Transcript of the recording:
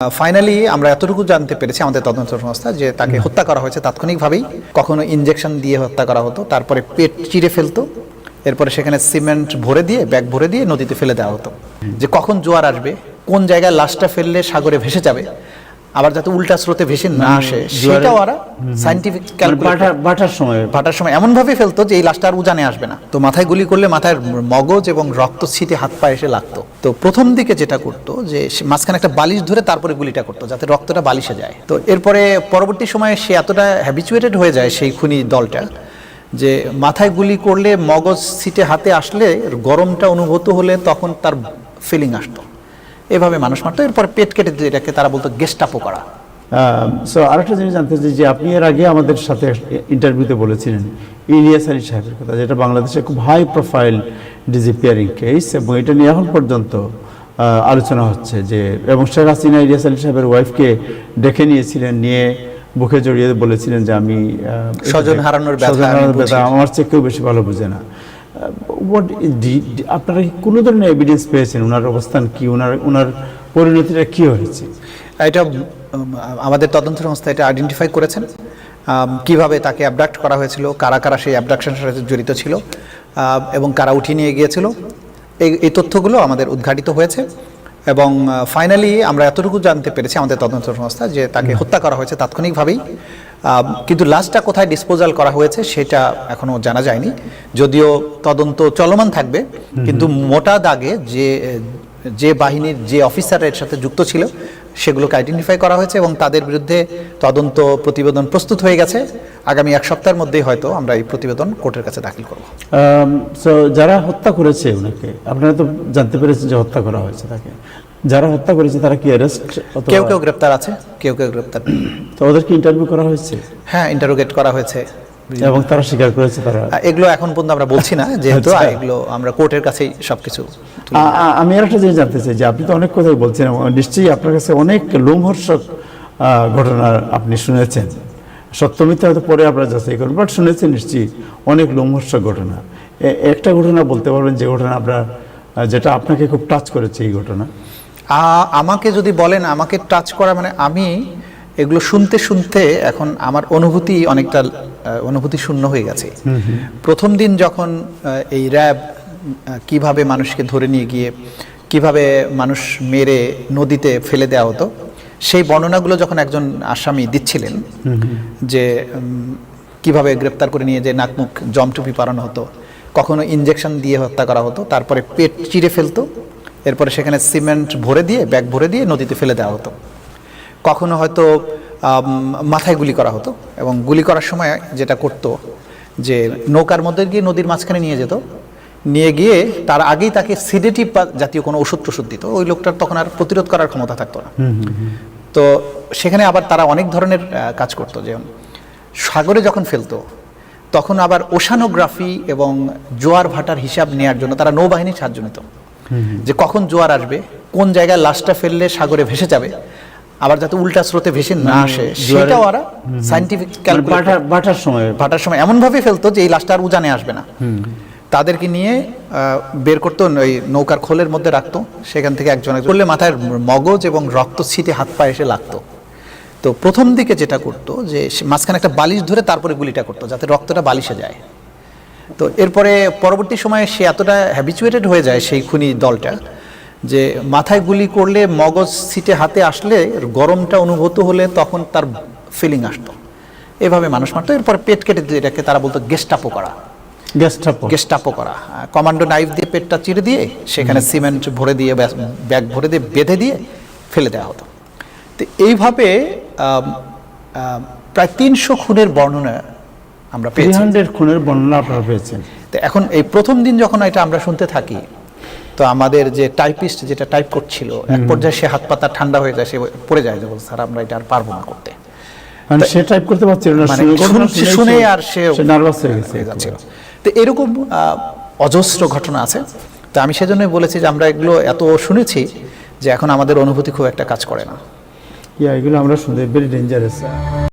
Finally আমরা এতটুকু জানতে পেরেছি আমাদের তদন্ত সংস্থা যে তাকে হত্যা করা হয়েছে তাৎক্ষণিকভাবেই। কখনো ইনজেকশন দিয়ে হত্যা করা হতো তারপরে পেট চিরে ফেলতো এরপরে সেখানে সিমেন্ট ভরে দিয়ে ব্যাগ ভরে দিয়ে নদীতে ফেলে দেওয়া হতো। যে কখন জোয়ার আসবে কোন জায়গায় লাশটা ফেললে সাগরে ভেসে যাবে আবার যাতে উল্টা স্রোতে ভেসে না আসে সেটা ওরা সাইন্টিফিক মানে বাটার সময় ভাটার সময় এমন ভাবে ফেলতো যে এই লাশটা আর উজানে আসবে না। তো মাথায় গুলি করলে মাথায় মগজ এবং রক্ত ছিটে হাত পায়ে এসে লাগতো। তো প্রথম দিকে যেটা করতো যে মাঝখানে একটা বালিশ ধরে তারপরে গুলিটা করতো যাতে রক্তটা বালিশে যায়। তো এরপরে পরবর্তী সময়ে সে এতটা হ্যাবিচুয়েটেড হয়ে যায় সেই খুনি দলটা যে মাথায় গুলি করলে মগজ ছিটে হাতে আসলে গরমটা অনুভূত হলে তখন তার ফিলিং আসতো। এভাবে মানুষ মারতো এরপর পেট কেটে যেটাকে তারা বলতো গেস্টাপো করা সো আরেকটা জিনিস জানতে চাই যে আপনি এর আগে আমাদের সাথে ইন্টারভিউতে বলেছিলেন ইলিয়াস আলী সাহেবের কথা যেটা বাংলাদেশে খুব হাই প্রোফাইল ডিজিপিয়ারিং কেস এবং এটা নিয়ে এখন পর্যন্ত আলোচনা হচ্ছে যে এবং শেখ হাসিনা ইলিয়াস আলী সাহেবের ওয়াইফকে ডেকে নিয়েছিলেন নিয়ে বুকে জড়িয়ে বলেছিলেন যে আমি স্বজন হারানোর। ব্যথা আমার চেয়ে কেউ বেশি ভালো বুঝে না আপনারা কোনো ধরনের এভিডেন্স পেয়েছেন? ওনার অবস্থান কি? ওনার ওনার পরিণতিটা কি হয়েছে? এটা আমাদের তদন্ত সংস্থা এটা আইডেন্টিফাই করেছেন। কীভাবে তাকে অ্যাবডাক্ট করা হয়েছিল, কারা কারা সেই অ্যাবডাকশনের সাথে জড়িত ছিল এবং কারা উঠিয়ে নিয়ে গিয়েছিল এই তথ্যগুলো আমাদের উদ্ঘাটিত হয়েছে। এবং ফাইনালি আমরা এতটুকু জানতে পেরেছি আমাদের তদন্ত সংস্থা যে তাকে হত্যা করা হয়েছে তাৎক্ষণিকভাবেই। কিন্তু লাশটা কোথায় ডিসপোজাল করা হয়েছে সেটা এখনও জানা যায়নি। যদিও তদন্ত চলমান থাকবে কিন্তু মোটা দাগে যে যে বাহিনীর যে অফিসার এর সাথে যুক্ত ছিল সেগুলোকে আইডেন্টিফাই করা হয়েছে এবং তাদের বিরুদ্ধে তদন্ত প্রতিবেদন প্রস্তুত হয়ে গেছে। আগামী এক সপ্তাহের মধ্যেই হয়তো আমরা এই প্রতিবেদন কোর্টের কাছে দাখিল করব। সো যারা হত্যা করেছে ওনাকে আপনারা তো জানতে পেরেছেন যে হত্যা করা হয়েছে তাকে। যারা হত্যা করেছে তারা কি অ্যারেস্ট কেউ কেউ গ্রেপ্তার আছে কেউ কেউ গ্রেপ্তার। তো ওদেরকে ইন্টারভিউ করা হয়েছে? হ্যাঁ ইন্টারোগেট করা হয়েছে। এবং তারা স্বীকার করেছে তারা। এগুলো এখন পর্যন্ত আমরা বলছি না যেহেতু আচ্ছা। এগুলো আমরা কোর্টের কাছেই সবকিছু আমি আর একটা জিনিস জানতে চাই যে আপনি তো অনেক কথাই বলছেন নিশ্চয়ই আপনার কাছে অনেক লোমহর্ষক ঘটনা আপনি শুনেছেন। সত্য মিথ্যা হয়তো পরে আপনারা যাচাই করবেন বাট শুনেছেন নিশ্চয়ই অনেক লোমহর্ষক ঘটনা। একটা ঘটনা বলতে পারবেন যে ঘটনা আপনার যেটা আপনাকে খুব টাচ করেছে এই ঘটনা। আমাকে যদি বলেন আমাকে টাচ করা মানে আমি এগুলো শুনতে শুনতে এখন আমার অনুভূতি অনেকটা অনুভূতি শূন্য হয়ে গেছে। প্রথম দিন যখন এই র্যাব কীভাবে মানুষকে ধরে নিয়ে গিয়ে কীভাবে মানুষ মেরে নদীতে ফেলে দেওয়া হতো সেই বর্ণনাগুলো যখন একজন আসামি দিচ্ছিলেন যে কীভাবে গ্রেপ্তার করে নিয়ে যে নাকমুখ জমটুপি পারানো হতো কখনো ইনজেকশন দিয়ে হত্যা করা হতো তারপরে পেট চিরে ফেলতো এরপরে সেখানে সিমেন্ট ভরে দিয়ে ব্যাগ ভরে দিয়ে নদীতে ফেলে দেওয়া হতো। কখনো হয়তো মাথায় গুলি করা হতো এবং গুলি করার সময় যেটা করতো যে নৌকার মধ্যে গিয়ে নদীর মাঝখানে নিয়ে যেত নিয়ে গিয়ে তার আগেই তাকে সিডেটিভ বা জাতীয় কোনো ওষুধ টষুধ দিত। ওই লোকটার তখন আর প্রতিরোধ করার ক্ষমতা থাকতো না। তো সেখানে আবার তারা অনেক ধরনের কাজ করতো যেমন সাগরে যখন ফেলতো তখন আবার ওশানোগ্রাফি এবং জোয়ার ভাটার হিসাব নেওয়ার জন্য তারা নৌবাহিনীর সাহায্য নিত। যে কখন জোয়ার আসবে কোন জায়গায় লাশটা ফেললে সাগরে ভেসে যাবে আবার যাতে উল্টা স্রোতে ভেসে না আসে সেটাও ওরা সাইন্টিফিক মানে বাটার সময়। ভাটার সময় এমন ভাবে ফেলতো যে এই লাশটা আর উজানে আসবে না। তাদেরকে নিয়ে বের করতো, ওই নৌকার খোলের মধ্যে রাখতো। সেখান থেকে একজন করলে মাথায় মগজ এবং রক্ত ছিটে হাত পায়ে এসে লাগতো। তো প্রথম দিকে যেটা করতো যে মাঝখানে একটা বালিশ ধরে তারপরে গুলিটা করতো, যাতে রক্তটা বালিশে যায়। তো এরপরে পরবর্তী সময়ে সে এতটা হ্যাবিচুয়েটেড হয়ে যায় সেই খুনি দলটা যে, মাথায় গুলি করলে মগজ সিটে হাতে আসলে গরমটা অনুভূত হলে তখন তার ফিলিং আসতো। এভাবে মানুষ মারতো। এরপর পেট কেটে যেটাকে তারা বলতো গেস্টাপো করা। গেস্টাপো। করা। কমান্ডো নাইফ দিয়ে পেটটা চিরে দিয়ে সেখানে সিমেন্ট ভরে দিয়ে ব্যাগ ভরে দিয়ে বেঁধে দিয়ে ফেলে দেওয়া হতো। তো এইভাবে প্রায় তিনশো খুনের বর্ণনা আমরা পেয়েছি। হান্ড্রেড খুনের বর্ণনা আপনারা পেয়েছেন। তো এখন এই প্রথম দিন যখন এটা আমরা শুনতে থাকি তো আমাদের যে টাইপিস্ট যেটা টাইপ করছিল এক পর্যায়ে সে হাত পাতা ঠান্ডা হয়ে যায় সে পড়ে যায় যে স্যার আমরা এটা আর পারব না করতে। মানে সে টাইপ করতে পারছিল না মানে শুনে- আর সে নার্ভাস হয়ে গেছে তো এরকম অজস্র ঘটনা আছে। তো আমি সেজন্যই বলেছি যে আমরা এগুলো এত শুনেছি যে এখন আমাদের অনুভূতি খুব একটা কাজ করে না। ইয়া এগুলো আমরা শুনতে ভেরি ডেঞ্জারাস